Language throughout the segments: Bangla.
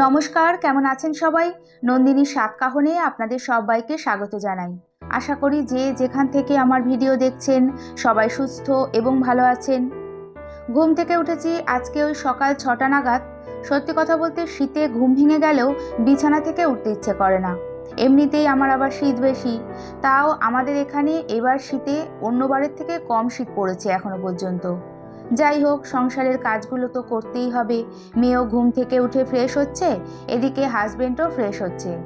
নমস্কার, কেমন আছেন সবাই? নন্দিনী সাতকাহনে আপনাদের সবাইকে স্বাগত জানাই। আশা করি যে যেখান থেকে আমার ভিডিও দেখছেন, সবাই সুস্থ এবং ভালো আছেন। ঘুম থেকে উঠেছি, আজকে ওই সকাল ছটা নাগাদ। সত্যি কথা বলতে শীতে ঘুম ভেঙে গেলেও বিছানা থেকে উঠতে ইচ্ছে করে না। এমনিতেই আমার আবার শীত বেশি। তাও আমাদের এখানে এবার শীতে অন্যবারের থেকে কম শীত পড়েছে এখনও পর্যন্ত। যাই হোক, সংসারের কাজগুলো তো করতেই হবে। মেয়েও ঘুম থেকে উঠে ফ্রেশ হচ্ছে, এদিকে হাজবেন্ডও ফ্রেশ হচ্ছে।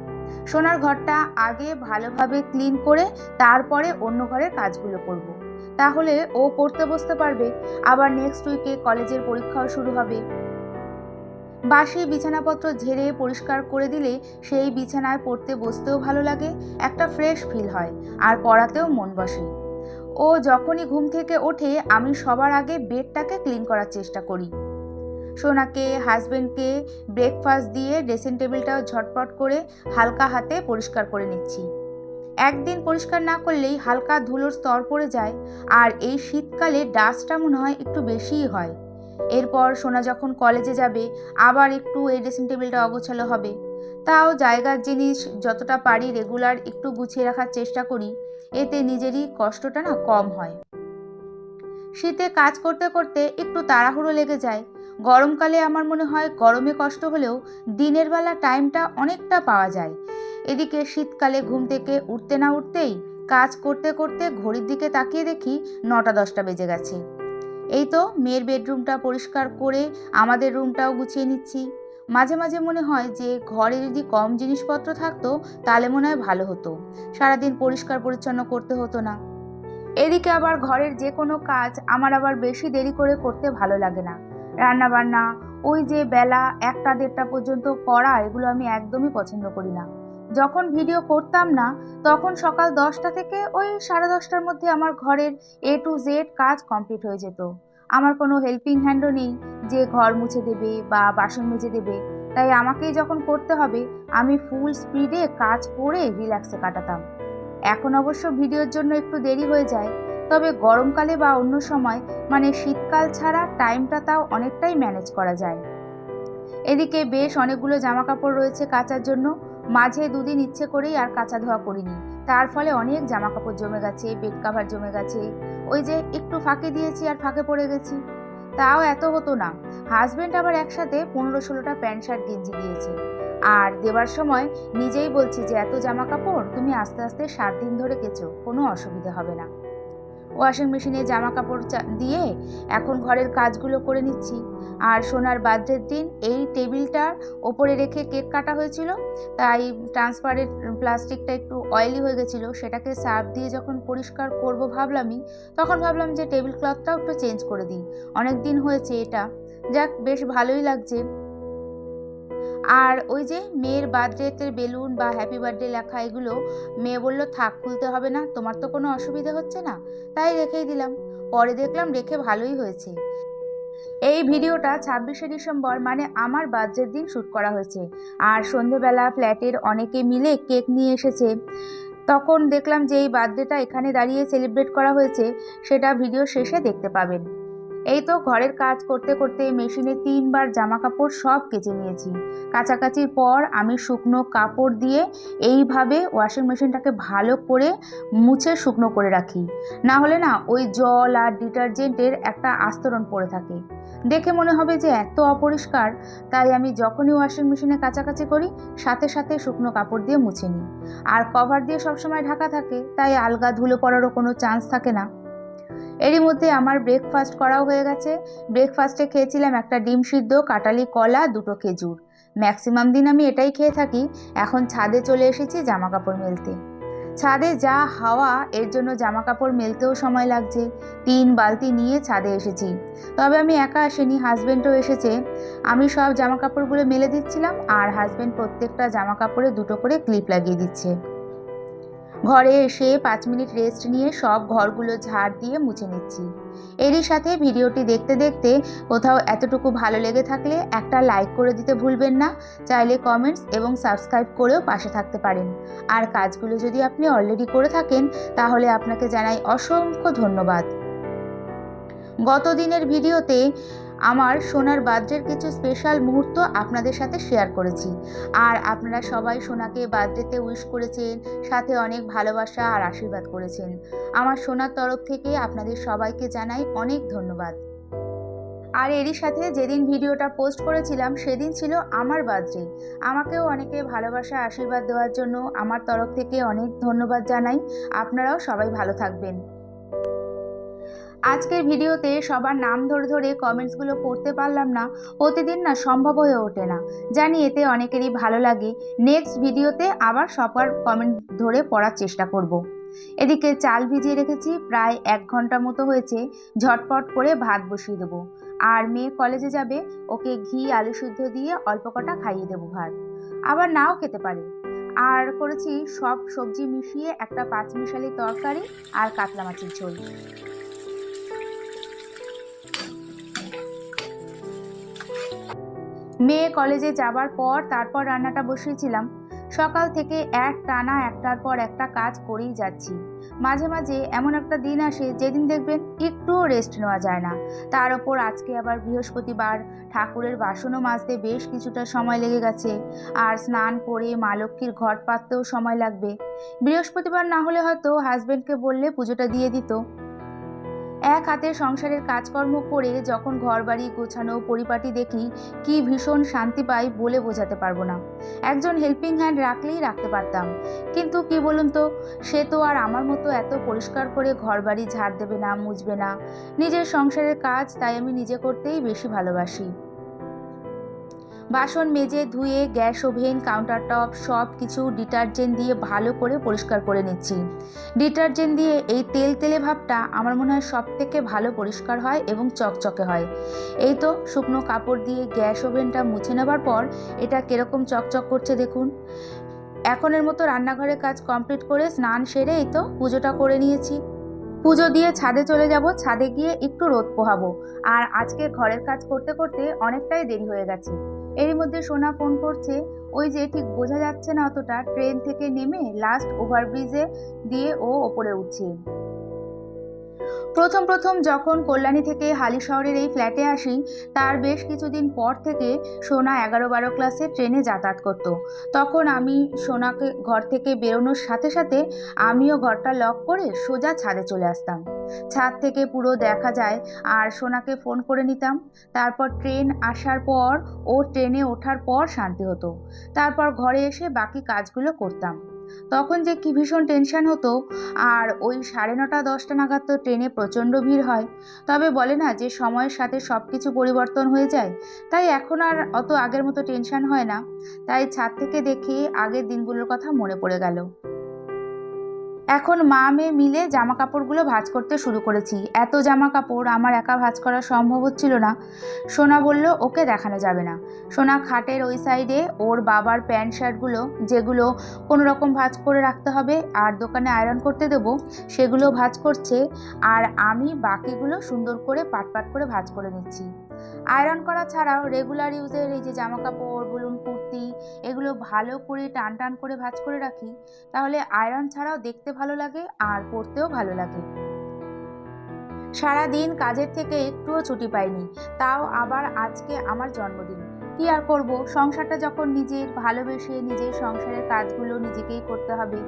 সোনার ঘরটা আগে ভালোভাবে ক্লিন করে তারপরে অন্য ঘরের কাজগুলো করব। তাহলে ও পড়তে বসতে পারবে, আবার নেক্সট উইকে কলেজের পরীক্ষাও শুরু হবে। বাসি বিছানাপত্র ঝেড়ে পরিষ্কার করে দিলে সেই বিছানায় পড়তে বসতেও ভালো লাগে, একটা ফ্রেশ ফিল হয়, আর পড়াতেও মন বসে। ও যখনই ঘুম থেকে ওঠে, আমি সবার আগে বেডটাকে ক্লিন করার চেষ্টা করি। সোনাকে, হাজবেন্ডকে ব্রেকফাস্ট দিয়ে ড্রেসিং টেবিলটাও ঝটপট করে হালকা হাতে পরিষ্কার করে নিচ্ছি। একদিন পরিষ্কার না করলেই হালকা ধুলোর স্তর পড়ে যায়, আর এই শীতকালে ডাস্টটা মনে হয় একটু বেশিই হয়। এরপর সোনা যখন কলেজে যাবে, আবার একটু এই ড্রেসিং টেবিলটা অগোছালো হবে। তাও জায়গার জিনিস যতটা পারি রেগুলার একটু গুছিয়ে রাখার চেষ্টা করি এতে নিজেরই কষ্টটা না কম হয়। শীতে কাজ করতে করতে একটু তাড়াহুড়ো লেগে যায়। গরমকালে আমার মনে হয় গরমে কষ্ট হলেও দিনের বেলা টাইমটা অনেকটা পাওয়া যায়। এদিকে শীতকালে ঘুম থেকে উঠতে না উঠতেই কাজ করতে করতে ঘড়ির দিকে তাকিয়ে দেখি নটা দশটা বেজে গেছে। এই তো মেয়ের বেডরুমটা পরিষ্কার করে আমাদের রুমটাও গুছিয়ে নিচ্ছি। মাঝে মাঝে মনে হয় যে ঘরে যদি কম জিনিসপত্র থাকতো, তাহলে মনে হয় ভালো হতো। সারাদিন পরিষ্কার পরিচ্ছন্ন করতে হতো না। এদিকে আবার ঘরের যে কোনো কাজ আমার আবার বেশি দেরি করে করতে ভালো লাগে না। রান্না বান্না ওই যে বেলা একটা দেড়টা পর্যন্ত করা, এগুলো আমি একদমই পছন্দ করি না। যখন ভিডিও করতাম না, তখন সকাল দশটা থেকে ওই সাড়ে দশটার মধ্যে আমার ঘরের এ টু জেড কাজ কমপ্লিট হয়ে যেত। আমার কোনো হেল্পিং হ্যান্ডও নেই। যে ঘর মুছে দেবে বা বাসন মেজে দেবে, তাই আমাকেই যখন করতে হবে, আমি ফুল স্পিডে কাজ করে রিল্যাক্সে কাটাতাম। এখন অবশ্য ভিডিওর জন্য একটু দেরি হয়ে যায়, তবে গরমকালে বা অন্য সময় মানে শীতকাল ছাড়া টাইমটা তাও অনেকটাই ম্যানেজ করা যায়। এদিকে বেশ অনেকগুলো জামা কাপড় রয়েছে কাচার জন্য, মাঝে দুদিন ইচ্ছে করেই আর কাচা ধোয়া করিনি। তার ফলে অনেক জামা কাপড় জমে গেছে বেড কাভার জমে গেছে, ওই যে একটু ফাঁকে দিয়েছি আর ফাঁকে পড়ে গেছি। তাও এত হতো না। হাজব্যান্ড আবার একসাথে পনেরো ষোলোটা প্যান্ট শার্ট গেঞ্জি দিয়েছে। আর দেবার সময় নিজেই বলছি যে, এত জামা কাপড় তুমি আস্তে আস্তে সাত দিন ধরে কেচো কোনো অসুবিধা হবে না। ওয়াশিং মেশিনে জামা কাপড় দিয়ে এখন ঘরের কাজগুলো করে নিচ্ছি। আর সোনার বার্থডের দিন এই টেবিলটার ওপরে রেখে কেক কাটা হয়েছিল, তাই ট্রান্সপারেন্ট প্লাস্টিকটা একটু অয়েলি হয়ে গেছিল। সেটাকে সার্ফ দিয়ে যখন পরিষ্কার করব ভাবলামই, তখন ভাবলাম যে টেবিল ক্লথটাও একটু চেঞ্জ করে দিই। অনেক দিন হয়েছে এটা। যাক, বেশ ভালোই লাগছে। আর ওই যে মেয়ের বার্থডেতে বেলুন বা হ্যাপি বার্থডে লেখা এগুলো, মেয়ে বলল, থাক, খুলতে হবে না, তোমার তো কোনো অসুবিধে হচ্ছে না। তাই রেখেই দিলাম। পরে দেখলাম রেখে ভালোই হয়েছে। এই ভিডিওটা ছাব্বিশে ডিসেম্বর মানে আমার বার্থডের দিন শ্যুট করা হয়েছে। আর সন্ধেবেলা ফ্ল্যাটের অনেকে মিলে কেক নিয়ে এসেছে। তখন দেখলাম যে এই বার্থডেটা এখানে দাঁড়িয়ে সেলিব্রেট করা হয়েছে, সেটা ভিডিও শেষে দেখতে পাবেন। এই তো ঘরের কাজ করতে করতে মেশিনে তিনবার জামা কাপড় সব কেচে নিয়েছি। কাছাকাছির পর আমি শুকনো কাপড় দিয়ে এইভাবে ওয়াশিং মেশিনটাকে ভালো করে মুছে শুকনো করে রাখি। না হলে না ওই জল আর ডিটারজেন্টের একটা আস্তরণ পড়ে থাকে। দেখে মনে হবে যে এত অপরিষ্কার, তাই আমি যখনই ওয়াশিং মেশিনে কাছাকাছি করি, সাথে সাথে শুকনো কাপড় দিয়ে মুছে নিই। আর কভার দিয়ে সবসময় ঢাকা থাকে, তাই আলগা ধুলো পড়ারও কোনো চান্স থাকে না। এরই মধ্যে আমার ব্রেকফাস্ট করাও হয়ে গেছে। ব্রেকফাস্টে খেয়েছিলাম একটা ডিম সিদ্ধ কাটালি কলা, দুটো খেজুর। ম্যাক্সিমাম দিন আমি এটাই খেয়ে থাকি। এখন ছাদে চলে এসেছি জামা কাপড় মেলতে। ছাদে যা হাওয়া, এর জন্য জামা কাপড় মেলতেও সময় লাগছে। তিন বালতি নিয়ে ছাদে এসেছি। তবে আমি একা আসিনি হাজব্যান্ডও এসেছে। আমি সব জামা কাপড়গুলো মেলে দিচ্ছিলাম আর হাজব্যান্ড প্রত্যেকটা জামা কাপড়ে দুটো করে ক্লিপ লাগিয়ে দিচ্ছে। ঘরে এসে পাঁচ মিনিট রেস্ট নিয়ে সব ঘরগুলো ঝাড় দিয়ে মুছে নিচ্ছি। এরই সাথে ভিডিওটি দেখতে দেখতে কোথাও এতটুকু ভালো লেগে থাকলে একটা লাইক করে দিতে ভুলবেন না। চাইলে কমেন্টস এবং সাবস্ক্রাইব করেও পাশে থাকতে পারেন। আর কাজগুলো যদি আপনি অলরেডি করে থাকেন, তাহলে আপনাকে জানাই অসংখ্য ধন্যবাদ। গত দিনের ভিডিওতে আমার সোনার বার্থডের কিছু স্পেশাল মুহূর্ত আপনাদের সাথে শেয়ার করেছি। আর আপনারা সবাই সোনাকে বার্থডেতে উইশ করেছেন, সাথে অনেক ভালোবাসা আর আশীর্বাদ করেছেন। আমার সোনার তরফ থেকে আপনাদের সবাইকে জানাই অনেক ধন্যবাদ। আর এরই সাথে যেদিন ভিডিওটা পোস্ট করেছিলাম, সেদিন ছিল আমার বার্থডে। আমাকেও অনেকে ভালোবাসা, আশীর্বাদ দেওয়ার জন্য আমার তরফ থেকে অনেক ধন্যবাদ জানাই। আপনারাও সবাই ভালো থাকবেন। আজকের ভিডিওতে সবার নাম ধরে ধরে কমেন্টসগুলো পড়তে পারলাম না, প্রতিদিন না সম্ভব হয়ে ওঠে না। জানি এতে অনেকেরই ভালো লাগে। নেক্সট ভিডিওতে আবার সবার কমেন্ট ধরে পড়ার চেষ্টা করব। এদিকে চাল ভিজিয়ে রেখেছি, প্রায় এক ঘণ্টা মতো হয়েছে। ঝটপট করে ভাত বসিয়ে দেবো। আর মেয়ে কলেজে যাবে, ওকে ঘি, আলু সিদ্ধ দিয়ে অল্প কটা খাইয়ে দেবো ভাত। আবার নাও খেতে পারে। আর করেছি সব সবজি মিশিয়ে একটা পাঁচমিশালি তরকারি আর কাতলা মাছের ঝোল। মেয়ে কলেজে যাবার পর তারপর রান্নাটা বসিয়েছিলাম। সকাল থেকে এক টানা একটার পর একটা কাজ করেই যাচ্ছি। মাঝে মাঝে এমন একটা দিন আসে যেদিন দেখবেন একটুও রেস্ট নেওয়া যায় না। তার ওপর আজকে আবার বৃহস্পতিবার, ঠাকুরের বাসনও মাজতে বেশ কিছুটা সময় লেগে গেছে। আর স্নান করে মা লক্ষ্মীর ঘট পাততেও সময় লাগবে। বৃহস্পতিবার না হলে হয়তো হাজব্যান্ডকে বললে পুজোটা দিয়ে দিত। এক হাতে সংসারের কাজকর্ম করে যখন ঘর বাড়ি গোছানো, পরিপাটি দেখি, কি ভীষণ শান্তি পাই বলে বোঝাতে পারব না। একজন হেল্পিং হ্যান্ড রাখলেই রাখতে পারতাম। কিন্তু কি বলুন তো, সে তো আর আমার মতো এত পরিষ্কার করে ঘর বাড়ি ঝাড় দেবে না, মুছবে না। নিজের সংসারের কাজ তাই আমি নিজে করতেই বেশি ভালোবাসি। বাসন মেজে, ধুয়ে, গ্যাস ওভেন কাউন্টার টপ সব কিছু ডিটারজেন্ট দিয়ে ভালো করে পরিষ্কার করে নিচ্ছি। ডিটারজেন্ট দিয়ে এই তেল তেলে ভাবটা আমার মনে হয় সব থেকে ভালো পরিষ্কার হয় এবং চকচকে হয়। এই তো শুকনো কাপড় দিয়ে গ্যাস ওভেনটা মুছে নেবার পর এটা কীরকম চকচক করছে দেখুন। এখনের মতো রান্নাঘরের কাজ কমপ্লিট করে স্নান সেরে এই তো পুজোটা করে নিয়েছি। পুজো দিয়ে ছাদে চলে যাব, ছাদে গিয়ে একটু রোদ পোহাবো। আর আজকে ঘরের কাজ করতে করতে অনেকটাই দেরি হয়ে গেছে। এরই মধ্যে সোনা ফোন করছে, ওই যে ঠিক বোঝা যাচ্ছে না অতটা, ট্রেন থেকে নেমে লাস্ট ওভারব্রিজে দিয়ে ও ওপরে উঠছে। প্রথম প্রথম যখন কল্যাণী থেকে হালি শহরের এই ফ্ল্যাটে আসি, তার বেশ কিছুদিন পর থেকে সোনা এগারো বারো ক্লাসে ট্রেনে যাতায়াত করতো। তখন আমি সোনাকে ঘর থেকে বেরোনোর সাথে সাথে আমিও ঘরটা লক করে সোজা ছাদে চলে আসতাম। ছাদ থেকে পুরো দেখা যায়, আর সোনাকে ফোন করে নিতাম। তারপর ট্রেন আসার পর ও ট্রেনে ওঠার পর শান্তি হতো। তারপর ঘরে এসে বাকি কাজগুলো করতাম। তখন যে কি ভীষণ টেনশান হতো। আর ওই সাড়ে নটা, দশটা নাগাদ তো ট্রেনে প্রচণ্ড ভিড় হয়। তবে বলে না যে, সময়ের সাথে সব কিছু পরিবর্তন হয়ে যায়, তাই এখন আর অত আগের মতো টেনশান হয় না। তাই ছাদ থেকে দেখে আগের দিনগুলোর কথা মনে পড়ে গেল। এখন মা মেয়ে মিলে জামা কাপড়গুলো ভাঁজ করতে শুরু করেছি। এত জামা কাপড় আমার একা ভাঁজ করা সম্ভব হচ্ছিল না। সোনা বলল, ওকে দেখানো যাবে না। সোনা খাটের ওই সাইডে ওর বাবার প্যান্ট শার্টগুলো, যেগুলো কোনো রকম ভাঁজ করে রাখতে হবে আর দোকানে আয়রন করতে দেবো, সেগুলো ভাঁজ করছে আর আমি বাকিগুলো সুন্দর করে পাট পাট করে ভাঁজ করে নিচ্ছি। আয়রন করা ছাড়াও রেগুলার ইউজের এই যে জামা কাপড় কুর্তি এগুলো ভালো করে টান টান করে ভাঁজ করে রাখি, তাহলে আয়রন ছাড়াও দেখতে ভালো লাগে আর পরতেও ভালো লাগে। সারা দিন কাজের থেকে একটুও ছুটি পাইনি, তাও আবার আজকে আমার জন্মদিন। কি আর করব? সংসারটা যখন নিজের ভালোবেসে নিজের সংসারের কাজগুলো নিজেকেই করতে হবে,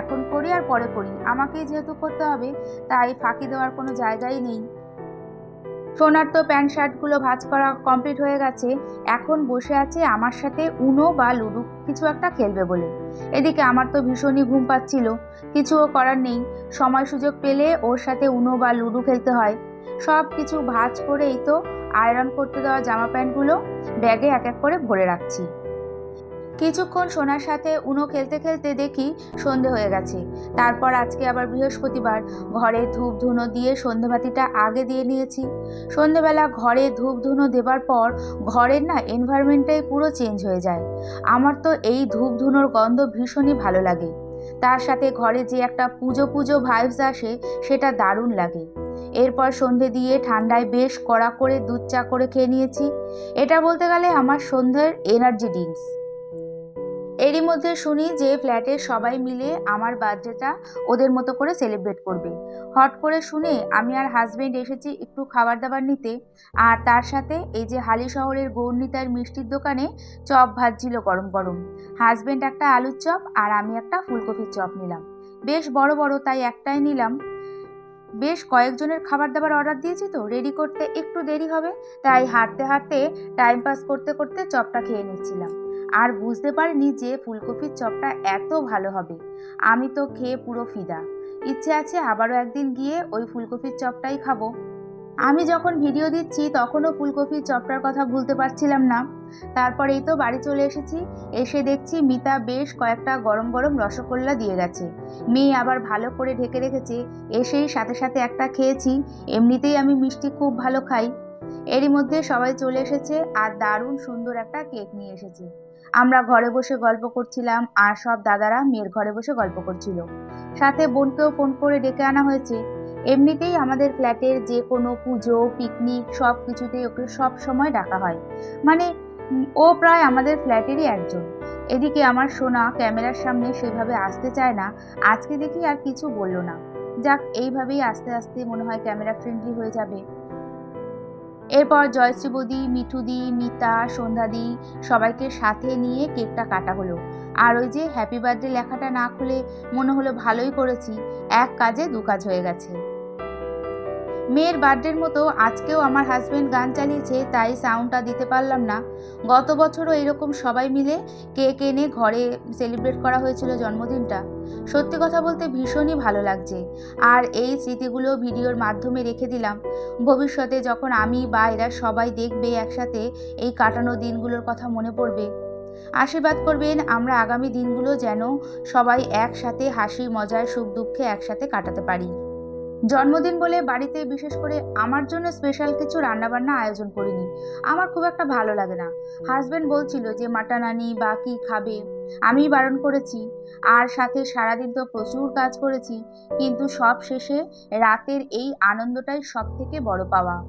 এখন করি আর পরে করি। আমাকেই যেহেতু করতে হবে, তাই ফাঁকি দেওয়ার কোনো জায়গাই নেই। সোনার তো প্যান্ট শার্টগুলো ভাজ করা কমপ্লিট হয়ে গেছে, এখন বসে আছে আমার সাথে উনো বা লুডু কিছু একটা খেলবে বলে। এদিকে আমার তো ভীষণই ঘুম পাচ্ছিল, কিছুও করার নেই, সময় সুযোগ পেলে ওর সাথে উনো বা লুডু খেলতে হয়। সব কিছু ভাজ করেই তো আয়রন করতে দেওয়া জামা প্যান্টগুলো ব্যাগে এক এক করে ভরে রাখছি। কিছুক্ষণ সোনার সাথে উনো খেলতে খেলতে দেখি সন্ধে হয়ে গেছে। তারপর আজকে আবার বৃহস্পতিবার, ঘরে ধূপ ধুনো দিয়ে সন্ধেবাতিটা আগে দিয়ে নিয়েছি। সন্ধেবেলা ঘরে ধূপ ধুনো দেবার পর ঘরের না এনভায়রনমেন্টটাই পুরো চেঞ্জ হয়ে যায়। আমার তো এই ধূপ ধুনোর গন্ধ ভীষণই ভালো লাগে। তার সাথে ঘরে যে একটা পুজো পুজো ভাইবস আসে, সেটা দারুণ লাগে। এরপর সন্ধে দিয়ে ঠান্ডায় বেশ কড়া করে দুধ চা করে খেয়ে নিয়েছি। এটা বলতে গেলে আমার সন্ধ্যের এনার্জি ড্রিঙ্কস এরই মধ্যে শুনি যে ফ্ল্যাটে সবাই মিলে আমার বার্থডেটা ওদের মতো করে সেলিব্রেট করবে। হট করে শুনে আমি আর হাজবেন্ড এসেছি একটু খাবার দাবার নিতে আর তার সাথে এই যে হালি শহরের গৌরনীতার মিষ্টির দোকানে চপ ভাজছিল গরম গরম। হাজবেন্ড একটা আলুর চপ আর আমি একটা ফুলকপির চপ নিলাম। বেশ বড় বড় তাই একটাই নিলাম। বেশ কয়েকজনের খাবার দাবার অর্ডার দিয়েছি তো, রেডি করতে একটু দেরি হবে, তাই হাঁটতে হাঁটতে টাইম পাস করতে করতে চপটা খেয়ে নিচ্ছিলাম। আর বুঝতে পারিনি যে ফুলকপির চপটা এত ভালো হবে। আমি তো খেয়ে পুরো ফিদা। ইচ্ছে আছে আবারও একদিন গিয়ে ওই ফুলকপির চপটাই খাব। আমি যখন ভিডিও দিচ্ছি তখনও ফুলকপির চপটার কথা ভুলতে পারছিলাম না। তারপরেই তো বাড়ি চলে এসেছি। এসে দেখছি মিতা বেশ কয়েকটা গরম গরম রসগোল্লা দিয়ে গেছে। মেয়ে আবার ভালো করে ঢেকে রেখেছে। এসেই সাথে সাথে একটা খেয়েছি। এমনিতেই আমি মিষ্টি খুব ভালো খাই। এরই মধ্যে সবাই চলে এসেছে আর দারুণ সুন্দর একটা কেক নিয়ে এসেছে। আমরা ঘরে বসে গল্প করছিলাম আর সব দাদারা মেয়ের ঘরে বসে গল্প করছিল। সাথে বোনকেও ফোন করে ডেকে আনা হয়েছে। এমনিতেই আমাদের ফ্ল্যাটের যে কোনো পুজো, পিকনিক সব কিছুতেই ওকে সব সময় ডাকা হয়। মানে ও প্রায় আমাদের ফ্ল্যাটেরই একজন। এদিকে আমার সোনা ক্যামেরার সামনে সেভাবে আসতে চায় না। আজকে দেখি আর কিছু বলল না। যাক, এইভাবেই আস্তে আস্তে মনে হয় ক্যামেরা ফ্রেন্ডলি হয়ে যাবে। এরপর জয়শ্রীবদি মিঠুদি, মিতা, সন্ধ্যাদি সবাইকে সাথে নিয়ে কেকটা কাটা হলো। আর ওই যে হ্যাপি বার্থডে লেখাটা না খুলে মনে হলো ভালোই করেছি, এক কাজে দু কাজ হয়ে গেছে। মেয়ের বার্থডের মতো আজকেও আমার হাজব্যান্ড গান চালিয়েছে, তাই সাউন্ডটা দিতে পারলাম না। গত বছরও এরকম সবাই মিলে কেক এনে ঘরে সেলিব্রেট করা হয়েছিল জন্মদিনটা। সত্যি কথা বলতে ভীষণই ভালো লাগছে। আর এই স্মৃতিগুলো ভিডিওর মাধ্যমে রেখে দিলাম। ভবিষ্যতে যখন আমি বা এরা সবাই দেখবে একসাথে এই কাটানো দিনগুলোর কথা মনে পড়বে। আশীর্বাদ করবেন আমরা আগামী দিনগুলো যেন সবাই একসাথে হাসি মজায় সুখ দুঃখে একসাথে কাটাতে পারি। জন্মদিন বলে বাড়িতে বিশেষ করে আমার জন্য স্পেশাল কিছু রান্নাবান্না আয়োজন করিনি। আমার খুব একটা ভালো লাগে না। হাজব্যান্ড বলছিল যে, মাটন আনি বা কি খাবে? আমি বারণ করেছি। আর সাথে সারাদিন তো প্রচুর কাজ করেছি, কিন্তু সব শেষে রাতের এই আনন্দটাই সব থেকে বড় পাওয়া।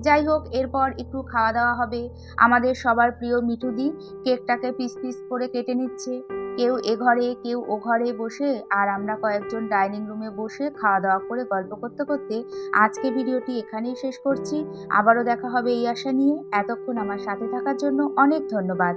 যাই হোক, এরপর একটু খাওয়া দাওয়া হবে। আমাদের সবার প্রিয় মিঠুদি কেকটাকে পিস পিস করে কেটে নিচ্ছে। কেউ এ ঘরে, কেউ ও ঘরে বসে আর আমরা কয়েকজন ডাইনিং রুমে বসে খাওয়া দাওয়া করে গল্প করতে করতে আজকে ভিডিওটি এখানেই শেষ করছি। আবারও দেখা হবে এই আশা নিয়ে। এতক্ষণ আমার সাথে থাকার জন্য অনেক ধন্যবাদ।